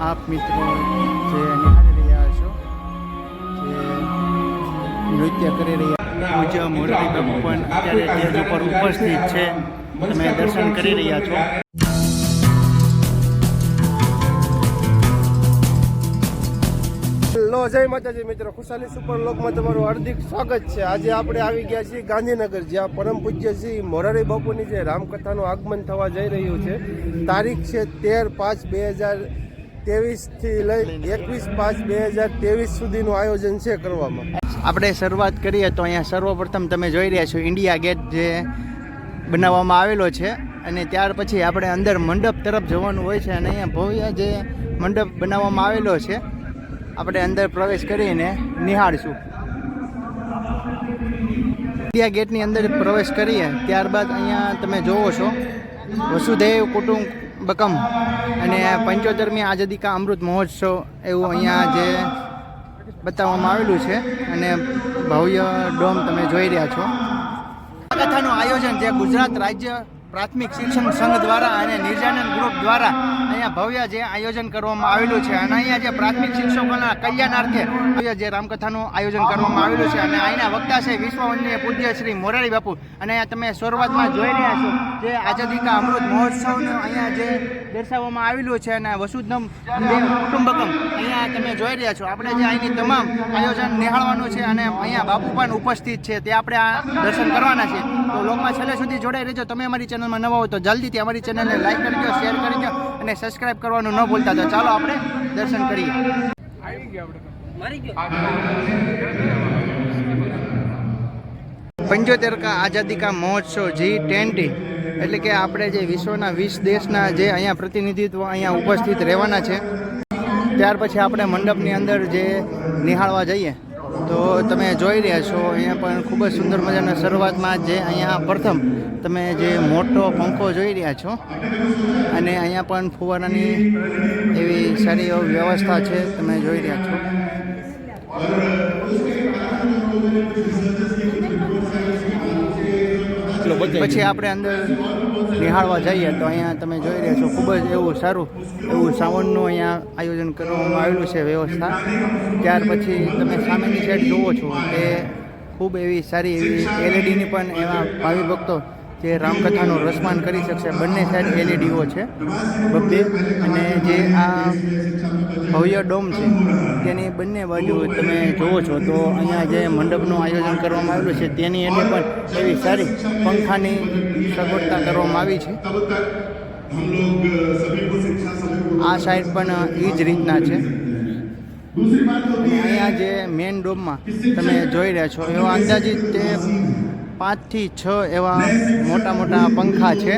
આપ મિત્રો જે નિહાળી રહ્યા છો, જે નૃત્ય કરી રહ્યા પૂજા મુરલી પણ અત્યારે સ્ટેજ ઉપર ઉપસ્થિત છે. તમે દર્શન કરી રહ્યા છો. લો જય માતાજી મિત્રો, ખુશાલી સુપર લોકમાં તમારું હાર્દિક સ્વાગત છે. આજે આપણે આવી ગયા છીએ ગાંધીનગર, જ્યાં પરમ પૂજ્ય શ્રી મોરારી બાપુની જે રામકથાનું આગમન થવા જઈ રહ્યું છે. તારીખ છે તેર પાંચ બે હજાર ત્રેવીસથી લઈ એકવીસ પાંચ બે હજાર ત્રેવીસ સુધીનું આયોજન છે કરવામાં. આપણે શરૂઆત કરીએ તો અહીંયા સર્વપ્રથમ તમે જોઈ રહ્યા છો ઇન્ડિયા ગેટ જે બનાવવામાં આવેલો છે અને ત્યાર પછી આપણે અંદર મંડપ તરફ જવાનું હોય છે અને અહીંયા ભવ્ય જે મંડપ બનાવવામાં આવેલો છે. આપણે અંદર પ્રવેશ કરીને નિહાળશું. ઇન્ડિયા ગેટની અંદર પ્રવેશ કરીએ, ત્યારબાદ અહીંયા તમે જોવો છો વસુદેવ કુટુંબકમ અને પંચોતેરમી આઝાદી કા અમૃત મહોત્સવ એવું અહીંયા જે બતાવવામાં આવેલું છે અને ભવ્ય ડોમ તમે જોઈ રહ્યા છો. કથાનું આયોજન જે ગુજરાત રાજ્ય પ્રાથમિક શિક્ષણ સંઘ દ્વારા અને નિર્જાનંદ ગ્રુપ દ્વારા અહીંયા ભવ્ય જે આયોજન કરવામાં આવેલું છે અને અહીંયા જે પ્રાથમિક શિક્ષકોના કલ્યાણાર્થે ભવ્ય જે રામકથાનું આયોજન કરવામાં આવેલું છે અને અહીંના વક્તા છે વિશ્વ પૂજ્ય શ્રી મોરારી બાપુ. અને તમે શરૂઆતમાં જોઈ રહ્યા છો જે આઝાદી કા અમૃત મહોત્સવનું અહીંયા જે દર્શાવવામાં આવેલું છે અને વસુધમ કુટુંબકમ. અહીંયા તમે જોઈ રહ્યા છો. આપણે જે અહીંની તમામ આયોજન નિહાળવાનું છે અને અહીંયા બાપુ પણ ઉપસ્થિત છે. તે આપણે આ દર્શન કરવાના છે. તો લોકમાં છેલ્લે સુધી જોડાઈ રહેજો. તમે અમારી ચેનલમાં નવા હો તો જલ્દીથી અમારી ચેનલને લાઈક કરી દો શેર કરી દો અને સબસ્ક્રાઇબ કરવાનું ન ભૂલતા. તો ચાલો આપણે દર્શન કરીએ. આવી ગયા આપણે પંચોતેર કા આઝાદી કા મહોત્સવ, જી ટ્વેન્ટી. એટલે કે આપણે જે વિશ્વના વીસ દેશના જે અહીંયા પ્રતિનિધિત્વ અહીંયા ઉપસ્થિત રહેવાના છે, ત્યાર પછી આપણે મંડપની અંદર જે નિહાળવા જઈએ. તો તમે જોઈ રહ્યા છો અહીંયા પણ ખૂબ જ સુંદર મજાના શરૂઆતમાં જે અહીંયા પ્રથમ તમે જે મોટો પંખો જોઈ રહ્યા છો અને અહીંયા પણ ફુવારાની એવી સારી વ્યવસ્થા છે તમે જોઈ રહ્યા છો. પછી આપણે અંદર નિહાળવા જઈએ તો અહીંયા તમે જોઈ રહ્યા છો, ખૂબ જ એવું સારું એવું સાવનનું અહીંયા આયોજન કરવામાં આવેલું છે વ્યવસ્થા. ત્યાર પછી તમે સામેની સાઈડ જુઓ છો કે ખૂબ એવી સારી એવી એલઈડીની પણ એવા ભાવિ ભક્તો જે રામકથાનું રસપાન કરી શકશે, બંને સાઈડ એલઈડીઓ છે, બબ્બે. અને જે આ ભવ્ય ડોમ છે, તેની બંને બાજુ તમે જુઓ છો, તો અહીંયા જે મંડપનું આયોજન કરવામાં આવેલું છે, તેની એને પણ એવી સારી પંખાની સગવડતા કરવામાં આવી છે. આ સાઈડ પણ એ જ રીતના છે. અહીંયા જે મેઇન ડોમમાં તમે જોઈ રહ્યા છો, એવા અંદાજિત તે પાંચથી છ એવા મોટા મોટા પંખા છે.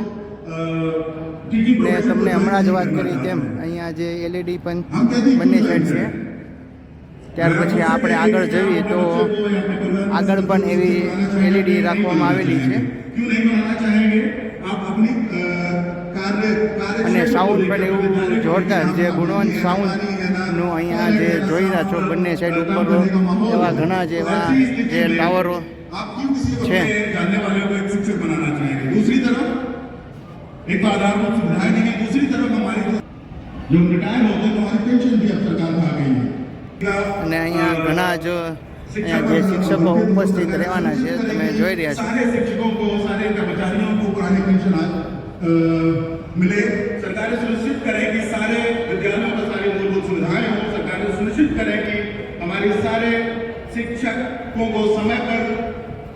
ને તમને હમણાં જ વાત કરી તેમ અહીંયા જે એલઈડી પણ બંને સાઈડ છે. ત્યાર પછી આપણે આગળ જઈએ તો આગળ પણ એવી એલઈડી રાખવામાં આવેલી છે. અને સાઉન્ડ પણ એવું જોરદાર જે ગુણવંત સાઉન્ડનું અહીંયા જે જોઈ રહ્યા છો બંને સાઈડ ઉપર એવા ઘણા જેવા જે ટાવરો છે जानने वालों को एक शिक्षक बनाना चाहिए दूसरी तरफ एक तो आधारभूत सुविधाएं दी गई दूसरी तरफ हमारी जो रिटायर होते हैं तो हमारी पेंशन भी अब सरकार में आ गई है અને અહીંયા ઘણા જો અહીંયા જે શિક્ષકો ઉપસ્થિત રહેવાના છે તમે જોઈ રહ્યા છો सारे शिक्षकों को सारे कर्मचारियों को पुरानी पेंशन आज अ, मिले सरकार सुनिश्चित करे कि सारे विद्यालयों में सारी मूलभूत सुविधाएं हों सरकार सुनिश्चित करे कि हमारे सारे शिक्षकों को समय पर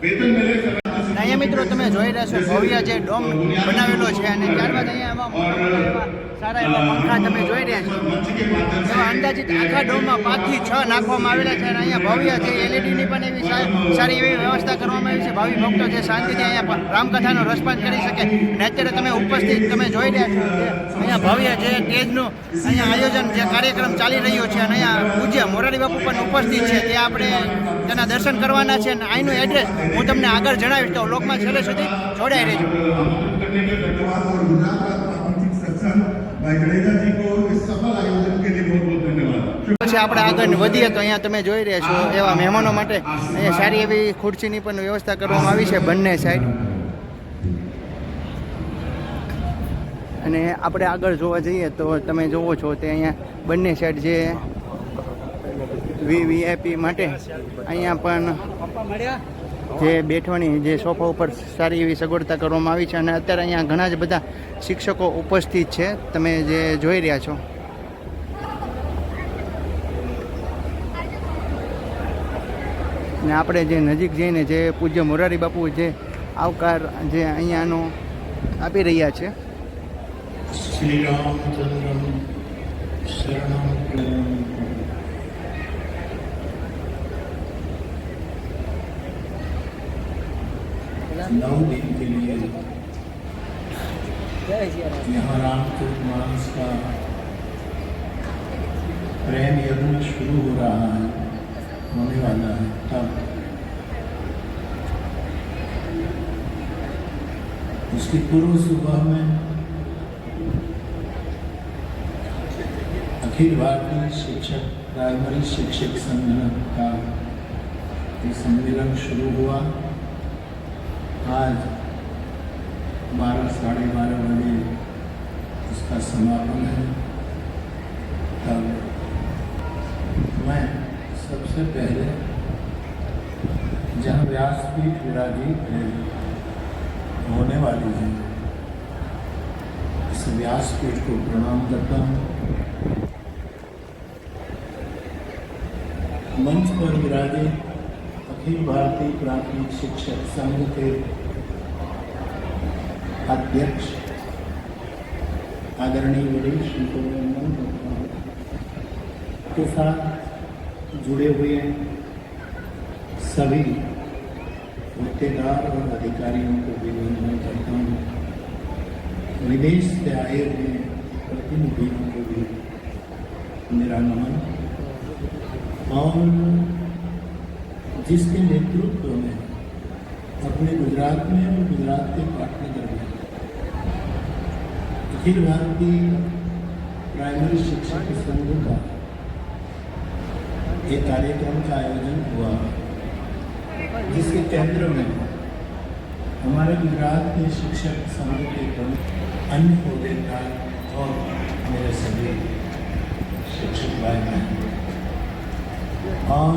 वेतन मिले समय पर અને અહીંયા મિત્રો તમે જોઈ રહ્યા છો, ભવ્ય જે ડોમ બનાવેલો છે અને ત્યારબાદ અહીંયા એવા સારા એવા પંખા તમે જોઈ રહ્યા છો. એવા અંદાજિત આખા ડોમમાં પાંચથી છ નાખવામાં આવેલા છે અને અહીંયા ભવ્ય છે એલઈડીની પણ એવી સારી એવી વ્યવસ્થા કરવામાં આવી છે. ભાવિ ભક્તો જે શાંતિથી અહીંયા રામકથાનો રસપાન કરી શકે અને અત્યારે તમે ઉપસ્થિત તમે જોઈ રહ્યા છો અહીંયા ભવ્ય જે તેજનું અહીંયા આયોજન જે કાર્યક્રમ ચાલી રહ્યો છે અને અહીંયા પૂજ્ય મોરારી બાપુ પણ ઉપસ્થિત છે. તે આપણે તેના દર્શન કરવાના છે અને અહીંનું એડ્રેસ હું તમને આગળ જણાવીશ તો બ્લોગમાં છેલ્લે સુધી જોડાઈ રહેજો. પછી આપણે આગળ વધીએ તો અહીંયા તમે જોઈ રહ્યા છો એવા મહેમાનો માટે અહીંયા સારી એવી ખુરશીની પણ વ્યવસ્થા કરવામાં આવી છે બંને સાઈડ અને આપણે આગળ જોવા જઈએ તો તમે જોવો છો તે અહીંયા બંને સાઈડ જે વીવીઆઈપી માટે અહીંયા પણ જે બેઠવાની જે સોફા ઉપર સારી એવી સગવડતા કરવામાં આવી છે અને અત્યારે અહીંયા ઘણા જ બધા શિક્ષકો ઉપસ્થિત છે. તમે જે જોઈ રહ્યા છો. ને આપણે જે નજીક જઈને જે પૂજ્ય મોરારી બાપુ જે આવકાર જે અહીંયાનો આપી રહ્યા છે. શ્રી રામચંદ્ર શરણમ नौ दिन के लिए यहाँ रामचरित मानस का प्रेम यज्ञ शुरू हो रहा है, होने वाला है, तब उसकी पूर्व सुबह में अखिल भारतीय शिक्षक, प्राइमरी शिक्षक सम्मेलन का सम्मेलन शुरू हुआ। आज बारह, साढ़े बारह बजे इसका समापन है। तब मैं सबसे पहले जहाँ व्यासपीठ विराजित है, होने वाली है, इस व्यासपीठ को प्रणाम करता हूँ। मंच पर विराजे अखिल भारतीय प्राथमिक शिक्षक संघ के अध्यक्ष, आदरणीय गोविंदन के साथ जुड़े हुए सभी होतेदार और अधिकारियों को भी वंदन करता हूँ। विदेश से आए हुए प्रतिनिधियों को भी मेरा नमन। और जिसके नेतृत्व में अपने गुजरात में और गुजरात के पाटनगर में। अखिल भारतीय प्राइमरी शिक्षक संघ का एक कार्यक्रम का आयोजन हुआ, जिसके केंद्र में हमारे गुजरात के शिक्षक संघ के प्रमुख अन्य होदेदार और मेरे सभी शिक्षक भाई बहन और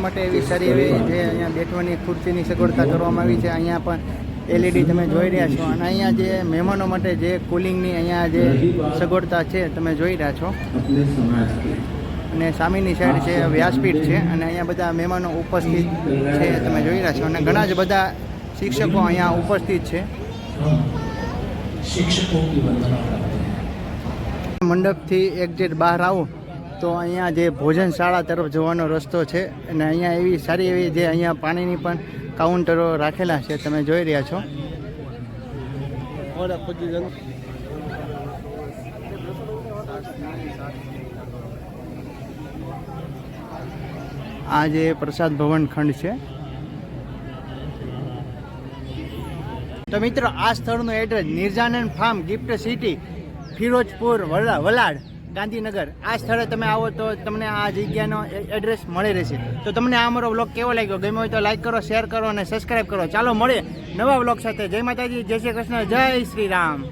બેસવા માટે એવી સારી એવી જે અહીંયા બેઠવાની ખુરશીની સગવડતા કરવામાં આવી છે. અહીંયા પણ એલઈડી તમે જોઈ રહ્યા છો. અને અહીંયા જે મહેમાનો માટે જે કુલિંગની અહીંયા જે સગવડતા છે તમે જોઈ રહ્યા છો. અને સામેની સાઈડ છે વ્યાસપીઠ છે. અને અહીંયા બધા મહેમાનો ઉપસ્થિત છે તમે જોઈ રહ્યા છો. અને ઘણા જ બધા શિક્ષકો અહીંયા ઉપસ્થિત છે. શિક્ષકો મંડપથી એક્ઝેટ બહાર આવું. તો અહીંયા જે ભોજનશાળા તરફ જવાનો રસ્તો છે અને અહીંયા એવી સારી એવી જે અહીંયા પાણીની પણ કાઉન્ટરો રાખેલા છે તમે જોઈ રહ્યા છો. આ જે પ્રસાદ ભવન ખંડ છે. તો મિત્રો આ સ્થળનું address Nirjanand farm Gift City Firozpur વલા Valad. Gandhinagar, આ સ્થળે તમે આવો તો તમને આ જગ્યાનો એડ્રેસ મળી રહેશે. તો તમને આ અમારો વ્લોગ કેવો લાગ્યો? ગમ્યો હોય તો લાઈક કરો શેર કરો અને સબસ્ક્રાઈબ કરો. ચાલો મળીએ નવા વ્લોગ સાથે. જય માતાજી, જય શ્રી કૃષ્ણ, જય શ્રી રામ.